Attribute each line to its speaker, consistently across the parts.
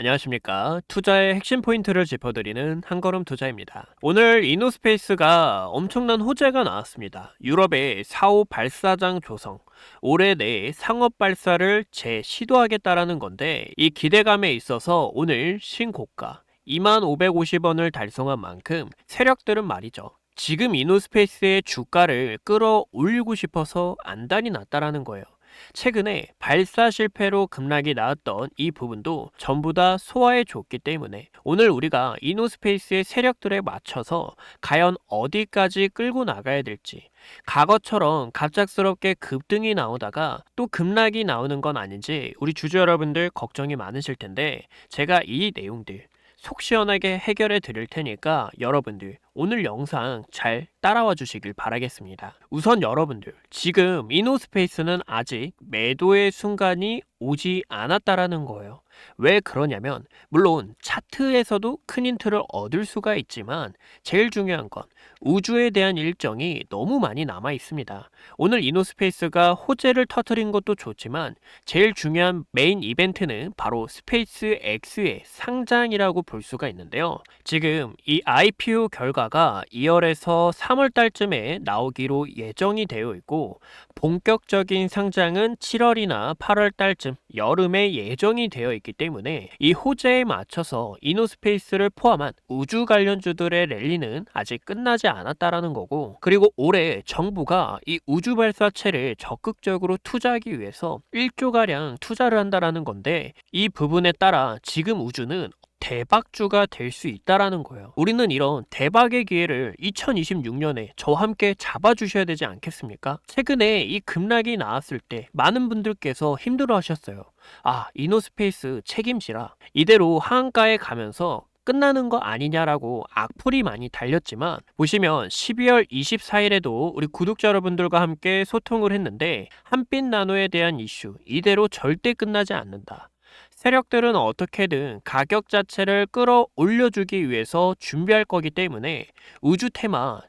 Speaker 1: 안녕하십니까. 투자의 핵심 포인트를 짚어드리는 한걸음 투자입니다. 오늘 이노스페이스가 엄청난 호재가 나왔습니다. 유럽의 4호 발사장 조성, 올해 내에 상업 발사를 재시도하겠다라는 건데 이 기대감에 있어서 오늘 신고가 2550원을 달성한 만큼 세력들은 말이죠. 지금 이노스페이스의 주가를 끌어올리고 싶어서 안달이 났다라는 거예요. 최근에 발사 실패로 급락이 나왔던 이 부분도 전부 다 소화해 줬기 때문에 오늘 우리가 이노스페이스의 세력들에 맞춰서 과연 어디까지 끌고 나가야 될지 과거처럼 갑작스럽게 급등이 나오다가 또 급락이 나오는 건 아닌지 우리 주주 여러분들 걱정이 많으실 텐데 제가 이 내용들 속 시원하게 해결해 드릴 테니까 여러분들 오늘 영상 잘 따라와 주시길 바라겠습니다. 우선 여러분들 지금 이노스페이스는 아직 매도의 순간이 오지 않았다라는 거예요. 왜 그러냐면 물론 차트에서도 큰 힌트를 얻을 수가 있지만 제일 중요한 건 우주에 대한 일정이 너무 많이 남아 있습니다. 오늘 이노스페이스가 호재를 터트린 것도 좋지만 제일 중요한 메인 이벤트는 바로 스페이스 X의 상장이라고 볼 수가 있는데요. 지금 이 IPO 결과가 2월에서 3월 달쯤에 나오기로 예정이 되어 있고 본격적인 상장은 7월이나 8월 달쯤 여름에 예정이 되어 있기 때문에 이 호재에 맞춰서 이노스페이스를 포함한 우주 관련주들의 랠리는 아직 끝나지 않았다라는 거고 그리고 올해 정부가 이 우주 발사체를 적극적으로 투자하기 위해서 1조가량 투자를 한다라는 건데 이 부분에 따라 지금 우주는 대박주가 될 수 있다라는 거예요. 우리는 이런 대박의 기회를 2026년에 저와 함께 잡아주셔야 되지 않겠습니까? 최근에 이 급락이 나왔을 때 많은 분들께서 힘들어 하셨어요. 아, 이노스페이스 책임지라. 이대로 하한가에 가면서 끝나는 거 아니냐라고 악플이 많이 달렸지만 보시면 12월 24일에도 우리 구독자 여러분들과 함께 소통을 했는데 한빛 나노에 대한 이슈 이대로 절대 끝나지 않는다. 세력들은 어떻게든 가격 자체를 끌어올려주기 위해서 준비할 거기 때문에 우주 테마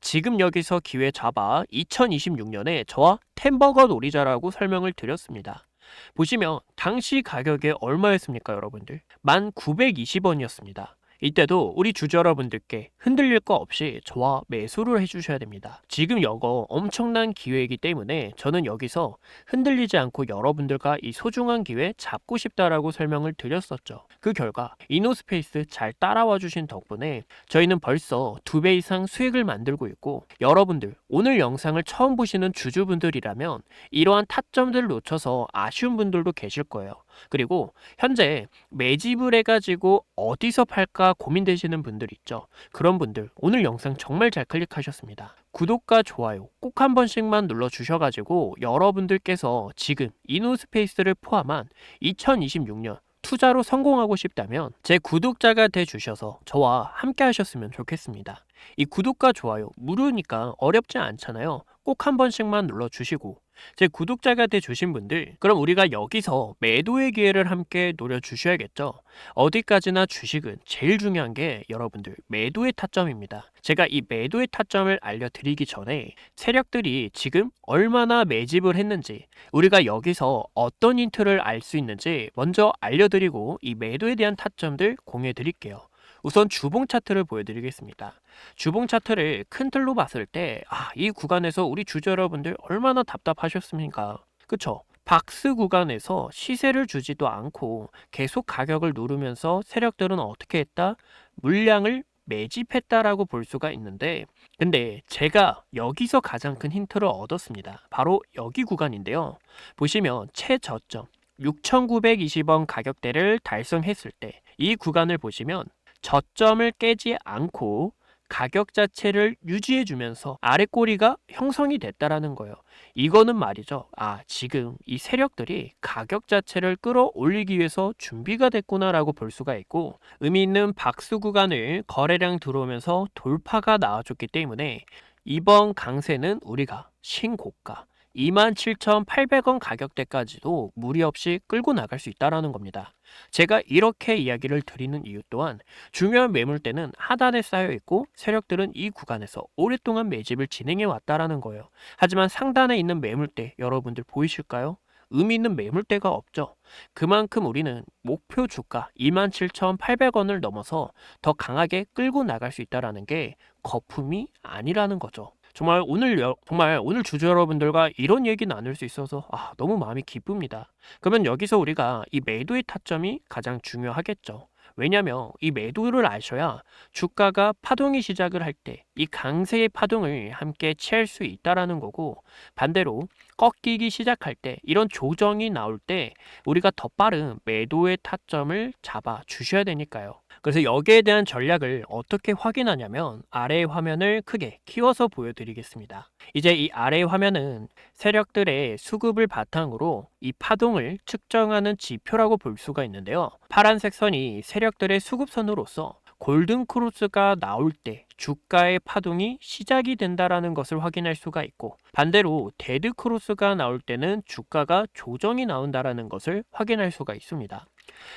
Speaker 1: 지금 여기서 기회 잡아 2026년에 저와 템버거 놀이자라고 설명을 드렸습니다. 보시면 당시 가격이 얼마였습니까, 여러분들? 1,920원이었습니다. 이때도 우리 주주 여러분들께 흔들릴 거 없이 저와 매수를 해주셔야 됩니다. 지금 이거 엄청난 기회이기 때문에 저는 여기서 흔들리지 않고 여러분들과 이 소중한 기회 잡고 싶다라고 설명을 드렸었죠. 그 결과 이노스페이스 잘 따라와 주신 덕분에 저희는 벌써 두 배 이상 수익을 만들고 있고 여러분들 오늘 영상을 처음 보시는 주주분들이라면 이러한 타점들을 놓쳐서 아쉬운 분들도 계실 거예요. 그리고 현재 매집을 해가지고 어디서 팔까 고민되시는 분들 있죠. 그런 분들 오늘 영상 정말 잘 클릭하셨습니다. 구독과 좋아요 꼭 한 번씩만 눌러주셔가지고 여러분들께서 지금 이노스페이스를 포함한 2026년 투자로 성공하고 싶다면 제 구독자가 돼 주셔서 저와 함께 하셨으면 좋겠습니다. 이 구독과 좋아요 무료니까 어렵지 않잖아요. 꼭 한 번씩만 눌러주시고 제 구독자가 돼 주신 분들 그럼 우리가 여기서 매도의 기회를 함께 노려 주셔야겠죠. 어디까지나 주식은 제일 중요한 게 여러분들 매도의 타점입니다. 제가 이 매도의 타점을 알려드리기 전에 세력들이 지금 얼마나 매집을 했는지 우리가 여기서 어떤 힌트를 알 수 있는지 먼저 알려드리고 이 매도에 대한 타점들 공유해 드릴게요. 우선 주봉 차트를 보여드리겠습니다. 주봉 차트를 큰 틀로 봤을 때, 아, 이 구간에서 우리 주주 여러분들 얼마나 답답하셨습니까? 그쵸? 박스 구간에서 시세를 주지도 않고 계속 가격을 누르면서 세력들은 어떻게 했다? 물량을 매집했다라고 볼 수가 있는데, 근데 제가 여기서 가장 큰 힌트를 얻었습니다. 바로 여기 구간인데요. 보시면 최저점 6,920원 가격대를 달성했을 때, 이 구간을 보시면 저점을 깨지 않고 가격 자체를 유지해 주면서 아래 꼬리가 형성이 됐다라는 거예요. 이거는 말이죠. 아, 지금 이 세력들이 가격 자체를 끌어올리기 위해서 준비가 됐구나라고 볼 수가 있고 의미 있는 박수 구간을 거래량 들어오면서 돌파가 나와줬기 때문에 이번 강세는 우리가 신고가 27,800원 가격대까지도 무리 없이 끌고 나갈 수 있다라는 겁니다. 제가 이렇게 이야기를 드리는 이유 또한 중요한 매물대는 하단에 쌓여 있고 세력들은 이 구간에서 오랫동안 매집을 진행해 왔다라는 거예요. 하지만 상단에 있는 매물대 여러분들 보이실까요? 의미 있는 매물대가 없죠. 그만큼 우리는 목표 주가 27,800원을 넘어서 더 강하게 끌고 나갈 수 있다라는 게 거품이 아니라는 거죠. 정말 오늘 여- 정말 오늘 주주 여러분들과 이런 얘기 나눌 수 있어서 아, 너무 마음이 기쁩니다. 그러면 여기서 우리가 이 매도의 타점이 가장 중요하겠죠. 왜냐하면 이 매도를 아셔야 주가가 파동이 시작을 할 때 이 강세의 파동을 함께 취할 수 있다라는 거고 반대로 꺾이기 시작할 때 이런 조정이 나올 때 우리가 더 빠른 매도의 타점을 잡아 주셔야 되니까요. 그래서 여기에 대한 전략을 어떻게 확인하냐면 아래 화면을 크게 키워서 보여드리겠습니다. 이제 이 아래 화면은 세력들의 수급을 바탕으로 이 파동을 측정하는 지표라고 볼 수가 있는데요. 파란색 선이 세력들의 수급선으로서 골든 크로스가 나올 때 주가의 파동이 시작이 된다라는 것을 확인할 수가 있고 반대로 데드 크로스가 나올 때는 주가가 조정이 나온다라는 것을 확인할 수가 있습니다.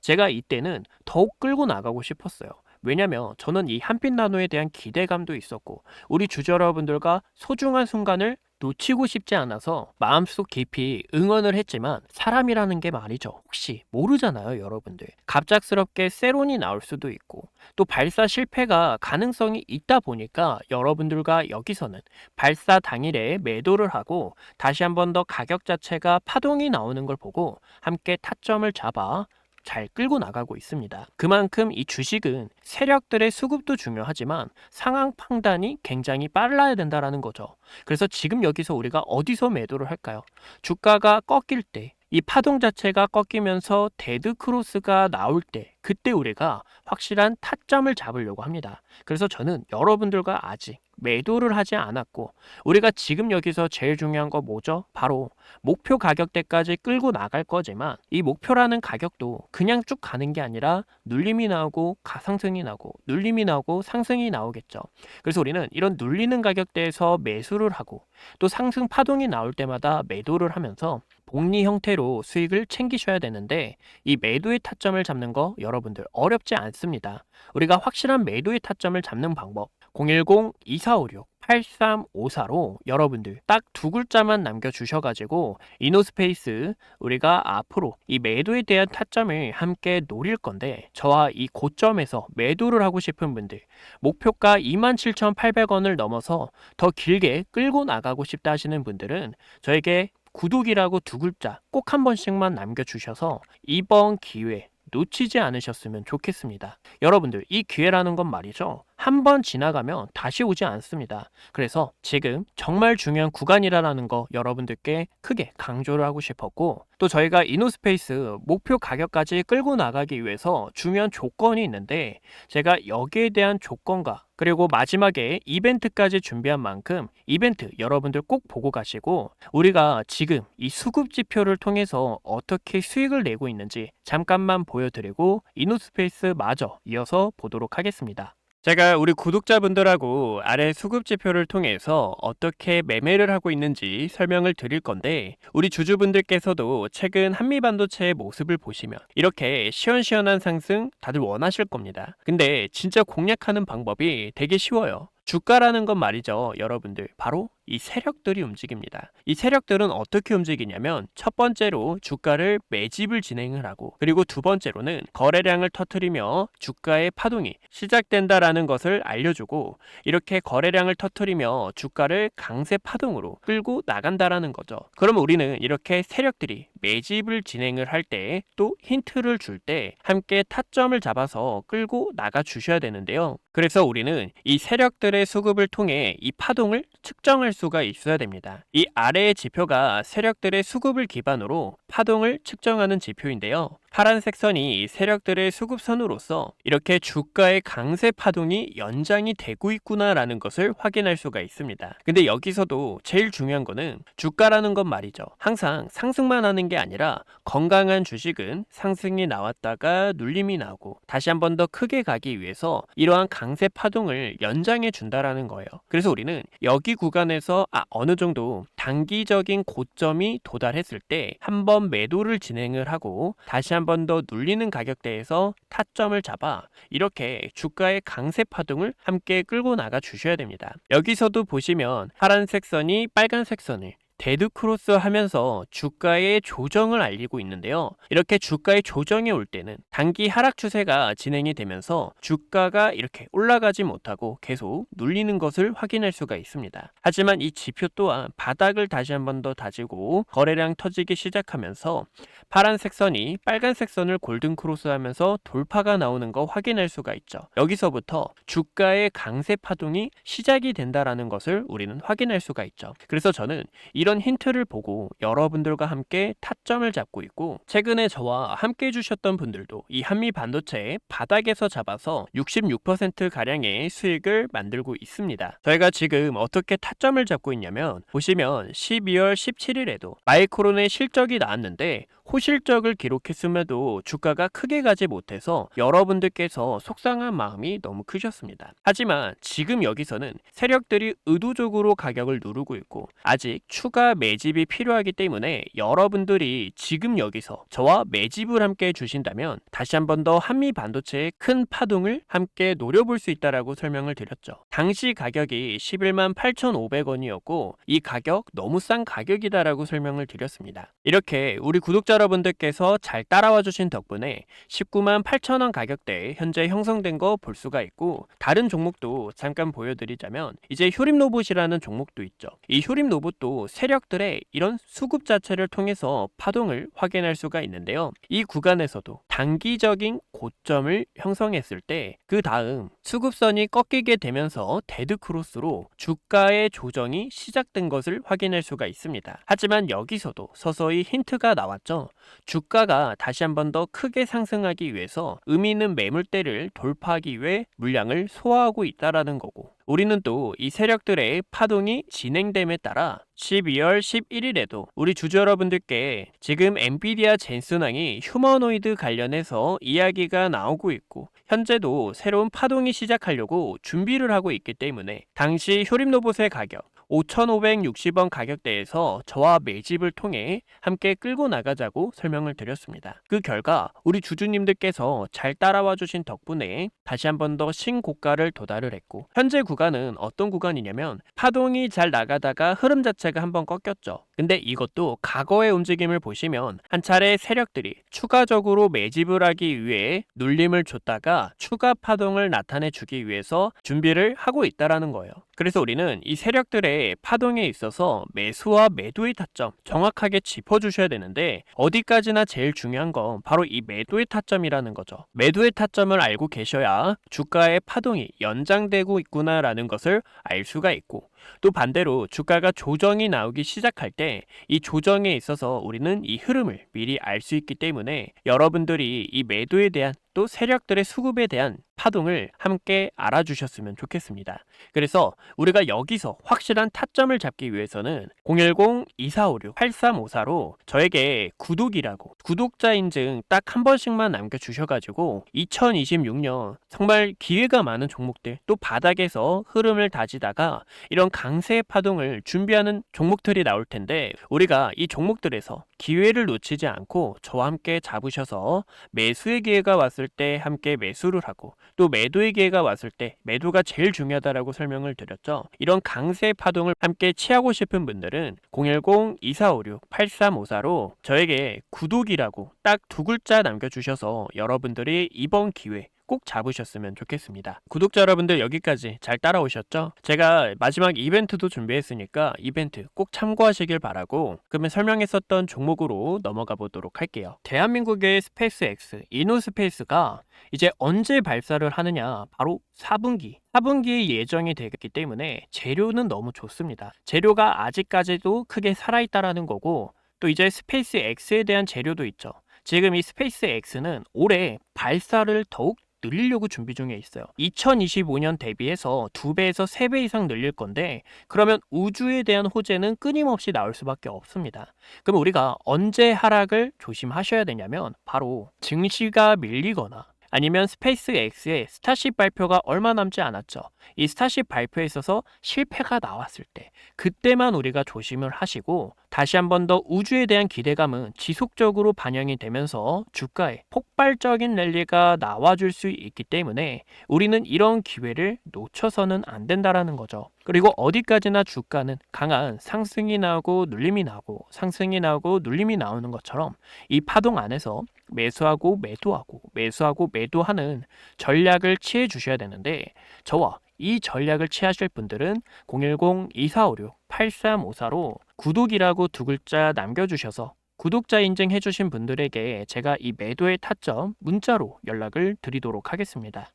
Speaker 1: 제가 이때는 더욱 끌고 나가고 싶었어요. 왜냐면 저는 이 한빛 나노에 대한 기대감도 있었고 우리 주주 여러분들과 소중한 순간을 놓치고 싶지 않아서 마음속 깊이 응원을 했지만 사람이라는 게 말이죠. 혹시 모르잖아요, 여러분들. 갑작스럽게 세론이 나올 수도 있고 또 발사 실패가 가능성이 있다 보니까 여러분들과 여기서는 발사 당일에 매도를 하고 다시 한 번 더 가격 자체가 파동이 나오는 걸 보고 함께 타점을 잡아 잘 끌고 나가고 있습니다. 그만큼 이 주식은 세력들의 수급도 중요하지만 상황 판단이 굉장히 빨라야 된다라는 거죠. 그래서 지금 여기서 우리가 어디서 매도를 할까요? 주가가 꺾일 때, 이 파동 자체가 꺾이면서 데드 크로스가 나올 때, 그때 우리가 확실한 타점을 잡으려고 합니다. 그래서 저는 여러분들과 아직 매도를 하지 않았고, 우리가 지금 여기서 제일 중요한 거 뭐죠? 바로 목표 가격대까지 끌고 나갈 거지만 이 목표라는 가격도 그냥 쭉 가는 게 아니라 눌림이 나오고 가상승이 나고 눌림이 나오고 상승이 나오겠죠. 그래서 우리는 이런 눌리는 가격대에서 매수를 하고 또 상승 파동이 나올 때마다 매도를 하면서 복리 형태로 수익을 챙기셔야 되는데 이 매도의 타점을 잡는 거 여러분들 어렵지 않습니다. 우리가 확실한 매도의 타점을 잡는 방법 010-2456 8354로 여러분들 딱 두 글자만 남겨주셔가지고 이노스페이스 우리가 앞으로 이 매도에 대한 타점을 함께 노릴 건데 저와 이 고점에서 매도를 하고 싶은 분들 목표가 27,800원을 넘어서 더 길게 끌고 나가고 싶다 하시는 분들은 저에게 구독이라고 두 글자 꼭 한 번씩만 남겨주셔서 이번 기회 놓치지 않으셨으면 좋겠습니다. 여러분들 이 기회라는 건 말이죠. 한 번 지나가면 다시 오지 않습니다. 그래서 지금 정말 중요한 구간이라는 거 여러분들께 크게 강조를 하고 싶었고 또 저희가 이노스페이스 목표 가격까지 끌고 나가기 위해서 중요한 조건이 있는데 제가 여기에 대한 조건과 그리고 마지막에 이벤트까지 준비한 만큼 이벤트 여러분들 꼭 보고 가시고 우리가 지금 이 수급 지표를 통해서 어떻게 수익을 내고 있는지 잠깐만 보여드리고 이노스페이스 마저 이어서 보도록 하겠습니다. 제가 우리 구독자분들하고 아래 수급 지표를 통해서 어떻게 매매를 하고 있는지 설명을 드릴 건데 우리 주주분들께서도 최근 한미반도체의 모습을 보시면 이렇게 시원시원한 상승 다들 원하실 겁니다. 근데 진짜 공략하는 방법이 되게 쉬워요. 주가라는 건 말이죠, 여러분들. 바로 이 세력들이 움직입니다. 이 세력들은 어떻게 움직이냐면 첫 번째로 주가를 매집을 진행을 하고 그리고 두 번째로는 거래량을 터트리며 주가의 파동이 시작된다라는 것을 알려주고 이렇게 거래량을 터트리며 주가를 강세 파동으로 끌고 나간다라는 거죠. 그러면 우리는 이렇게 세력들이 매집을 진행을 할 때 또 힌트를 줄 때 함께 타점을 잡아서 끌고 나가 주셔야 되는데요. 그래서 우리는 이 세력들의 수급을 통해 이 파동을 측정 할 수가 있어야 됩니다. 이 아래의 지표가 세력들의 수급을 기반으로 파동을 측정하는 지표인데요. 파란색 선이 세력들의 수급선으로서 이렇게 주가의 강세 파동이 연장이 되고 있구나라는 것을 확인할 수가 있습니다. 근데 여기서도 제일 중요한 거는 주가라는 건 말이죠. 항상 상승만 하는 게 아니라 건강한 주식은 상승이 나왔다가 눌림이 나고 다시 한 번 더 크게 가기 위해서 이러한 강세 파동을 연장해 준다라는 거예요. 그래서 우리는 여기 구간에서 아, 어느 정도 단기적인 고점이 도달했을 때 한 번 매도를 진행을 하고 다시 한 번 더 눌리는 가격대에서 타점을 잡아 이렇게 주가의 강세 파동을 함께 끌고 나가 주셔야 됩니다. 여기서도 보시면 파란색 선이 빨간색 선을 데드크로스 하면서 주가의 조정을 알리고 있는데요. 이렇게 주가의 조정이 올 때는 단기 하락 추세가 진행이 되면서 주가가 이렇게 올라가지 못하고 계속 눌리는 것을 확인할 수가 있습니다. 하지만 이 지표 또한 바닥을 다시 한 번 더 다지고 거래량 터지기 시작하면서 파란색 선이 빨간색 선을 골든 크로스 하면서 돌파가 나오는 거 확인할 수가 있죠. 여기서부터 주가의 강세 파동이 시작이 된다라는 것을 우리는 확인할 수가 있죠. 그래서 저는 이런 힌트를 보고 여러분들과 함께 타점을 잡고 있고 최근에 저와 함께 해주셨던 분들도 이 한미 반도체 바닥에서 잡아서 66% 가량의 수익을 만들고 있습니다. 저희가 지금 어떻게 타점을 잡고 있냐면 보시면 12월 17일에도 마이크론의 실적이 나왔는데 호실적을 기록했음에도 주가가 크게 가지 못해서 여러분들께서 속상한 마음이 너무 크셨습니다. 하지만 지금 여기서는 세력들이 의도적으로 가격을 누르고 있고 아직 추가 매집이 필요하기 때문에 여러분들이 지금 여기서 저와 매집을 함께 해주신다면 다시 한 번 더 한미 반도체의 큰 파동을 함께 노려볼 수 있다라고 설명을 드렸죠. 당시 가격이 11만 8,500원이었고 이 가격 너무 싼 가격이다라고 설명을 드렸습니다. 이렇게 우리 구독자 여러분들께서 잘 따라와 주신 덕분에 19만 8천원 가격대에 현재 형성된 거 볼 수가 있고 다른 종목도 잠깐 보여드리자면 이제 효림 로봇이라는 종목도 있죠. 이 효림 로봇도 세력들의 이런 수급 자체를 통해서 파동을 확인할 수가 있는데요. 이 구간에서도 단기적인 고점을 형성했을 때 그 다음 수급선이 꺾이게 되면서 데드 크로스로 주가의 조정이 시작된 것을 확인할 수가 있습니다. 하지만 여기서도 서서히 힌트가 나왔죠. 주가가 다시 한 번 더 크게 상승하기 위해서 의미 있는 매물대를 돌파하기 위해 물량을 소화하고 있다라는 거고 우리는 또 이 세력들의 파동이 진행됨에 따라 12월 11일에도 우리 주주 여러분들께 지금 엔비디아 젠슨왕이 휴머노이드 관련해서 이야기가 나오고 있고 현재도 새로운 파동이 시작하려고 준비를 하고 있기 때문에 당시 효림 로봇의 가격 5,560원 가격대에서 저와 매집을 통해 함께 끌고 나가자고 설명을 드렸습니다. 그 결과 우리 주주님들께서 잘 따라와 주신 덕분에 다시 한 번 더 신고가를 도달을 했고 현재 구간은 어떤 구간이냐면 파동이 잘 나가다가 흐름 자체가 한번 꺾였죠. 근데 이것도 과거의 움직임을 보시면 한 차례 세력들이 추가적으로 매집을 하기 위해 눌림을 줬다가 추가 파동을 나타내 주기 위해서 준비를 하고 있다라는 거예요. 그래서 우리는 이 세력들의 파동에 있어서 매수와 매도의 타점 정확하게 짚어주셔야 되는데 어디까지나 제일 중요한 건 바로 이 매도의 타점이라는 거죠. 매도의 타점을 알고 계셔야 주가의 파동이 연장되고 있구나라는 것을 알 수가 있고 또 반대로 주가가 조정이 나오기 시작할 때 이 조정에 있어서 우리는 이 흐름을 미리 알 수 있기 때문에 여러분들이 이 매도에 대한 또 세력들의 수급에 대한 파동을 함께 알아주셨으면 좋겠습니다. 그래서 우리가 여기서 확실한 타점을 잡기 위해서는 010-2456-8354로 저에게 구독이라고 구독자 인증 딱 한 번씩만 남겨주셔가지고 2026년 정말 기회가 많은 종목들 또 바닥에서 흐름을 다지다가 이런 강세 파동을 준비하는 종목들이 나올 텐데 우리가 이 종목들에서 기회를 놓치지 않고 저와 함께 잡으셔서 매수의 기회가 왔을 때 함께 매수를 하고 또 매도의 기회가 왔을 때 매도가 제일 중요하다라고 설명을 드렸죠. 이런 강세 파동을 함께 취하고 싶은 분들은 010-2456-8354로 저에게 구독이라고 딱 두 글자 남겨주셔서 여러분들이 이번 기회 꼭 잡으셨으면 좋겠습니다. 구독자 여러분들 여기까지 잘 따라오셨죠? 제가 마지막 이벤트도 준비했으니까 이벤트 꼭 참고하시길 바라고 그러면 설명했었던 종목으로 넘어가 보도록 할게요. 대한민국의 스페이스X 이노스페이스가 이제 언제 발사를 하느냐 바로 4분기 4분기 예정이 되기 때문에 재료는 너무 좋습니다. 재료가 아직까지도 크게 살아있다라는 거고 또 이제 스페이스 X에 대한 재료도 있죠. 지금 이 스페이스 X는 올해 발사를 더욱 늘리려고 준비 중에 있어요. 2025년 대비해서 2배에서 3배 이상 늘릴 건데 그러면 우주에 대한 호재는 끊임없이 나올 수밖에 없습니다. 그럼 우리가 언제 하락을 조심하셔야 되냐면 바로 증시가 밀리거나 아니면 스페이스 X의 스타쉽 발표가 얼마 남지 않았죠. 이 스타쉽 발표에 있어서 실패가 나왔을 때 그때만 우리가 조심을 하시고 다시 한 번 더 우주에 대한 기대감은 지속적으로 반영이 되면서 주가에 폭발적인 랠리가 나와줄 수 있기 때문에 우리는 이런 기회를 놓쳐서는 안 된다라는 거죠. 그리고 어디까지나 주가는 강한 상승이 나오고 눌림이 나오고 상승이 나오고 눌림이 나오는 것처럼 이 파동 안에서 매수하고 매도하고 매수하고 매도하는 전략을 취해 주셔야 되는데 저와 이 전략을 취하실 분들은 010-2456-8354로 구독이라고 두 글자 남겨주셔서 구독자 인증 해 주신 분들에게 제가 이 매도의 타점 문자로 연락을 드리도록 하겠습니다.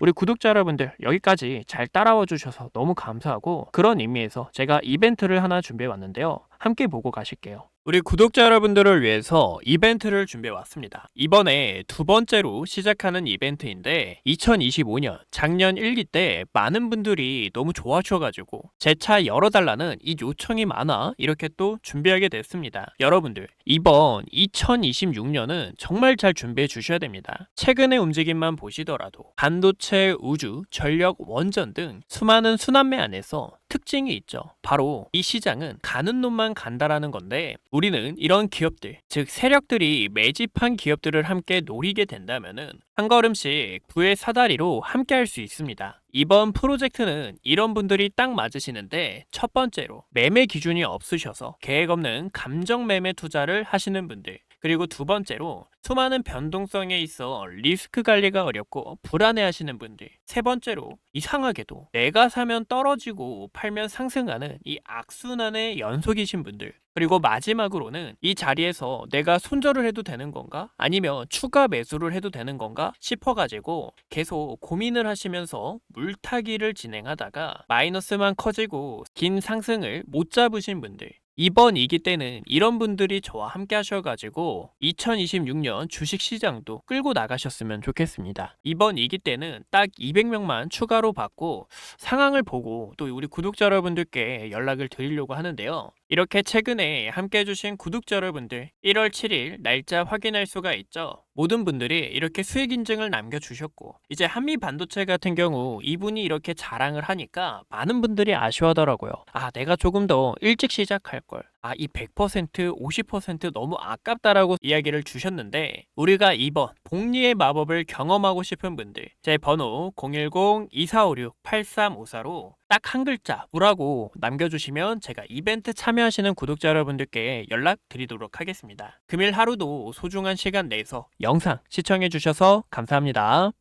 Speaker 1: 우리 구독자 여러분들 여기까지 잘 따라와 주셔서 너무 감사하고 그런 의미에서 제가 이벤트를 하나 준비해 왔는데요. 함께 보고 가실게요. 우리 구독자 여러분들을 위해서 이벤트를 준비해 왔습니다. 이번에 두 번째로 시작하는 이벤트인데 2025년 작년 1기 때 많은 분들이 너무 좋아하셔가지고 제 차 열어달라는 이 요청이 많아 이렇게 또 준비하게 됐습니다. 여러분들 이번 2026년은 정말 잘 준비해 주셔야 됩니다. 최근의 움직임만 보시더라도 반도체, 우주, 전력, 원전 등 수많은 순환매 안에서 특징이 있죠. 바로 이 시장은 가는 놈만 간다라는 건데 우리는 이런 기업들, 즉 세력들이 매집한 기업들을 함께 노리게 된다면은 한 걸음씩 부의 사다리로 함께 할 수 있습니다. 이번 프로젝트는 이런 분들이 딱 맞으시는데 첫 번째로 매매 기준이 없으셔서 계획 없는 감정 매매 투자를 하시는 분들 그리고 두 번째로 수많은 변동성에 있어 리스크 관리가 어렵고 불안해하시는 분들. 세 번째로 이상하게도 내가 사면 떨어지고 팔면 상승하는 이 악순환의 연속이신 분들. 그리고 마지막으로는 이 자리에서 내가 손절을 해도 되는 건가? 아니면 추가 매수를 해도 되는 건가? 싶어가지고 계속 고민을 하시면서 물타기를 진행하다가 마이너스만 커지고 긴 상승을 못 잡으신 분들 이번 이기 때는 이런 분들이 저와 함께 하셔가지고 2026년 주식 시장도 끌고 나가셨으면 좋겠습니다. 이번 이기 때는 딱 200명만 추가로 받고 상황을 보고 또 우리 구독자 여러분들께 연락을 드리려고 하는데요. 이렇게 최근에 함께 해주신 구독자 여러분들 1월 7일 날짜 확인할 수가 있죠. 모든 분들이 이렇게 수익 인증을 남겨주셨고 이제 한미 반도체 같은 경우 이분이 이렇게 자랑을 하니까 많은 분들이 아쉬워하더라고요. 아 내가 조금 더 일찍 시작할 걸. 아 이 100% 50% 너무 아깝다라고 이야기를 주셨는데 우리가 이번 복리의 마법을 경험하고 싶은 분들 제 번호 010-2456-8354로 딱 한 글자 우라고 남겨주시면 제가 이벤트 참여하시는 구독자 여러분들께 연락 드리도록 하겠습니다. 금일 하루도 소중한 시간 내서 영상 시청해 주셔서 감사합니다.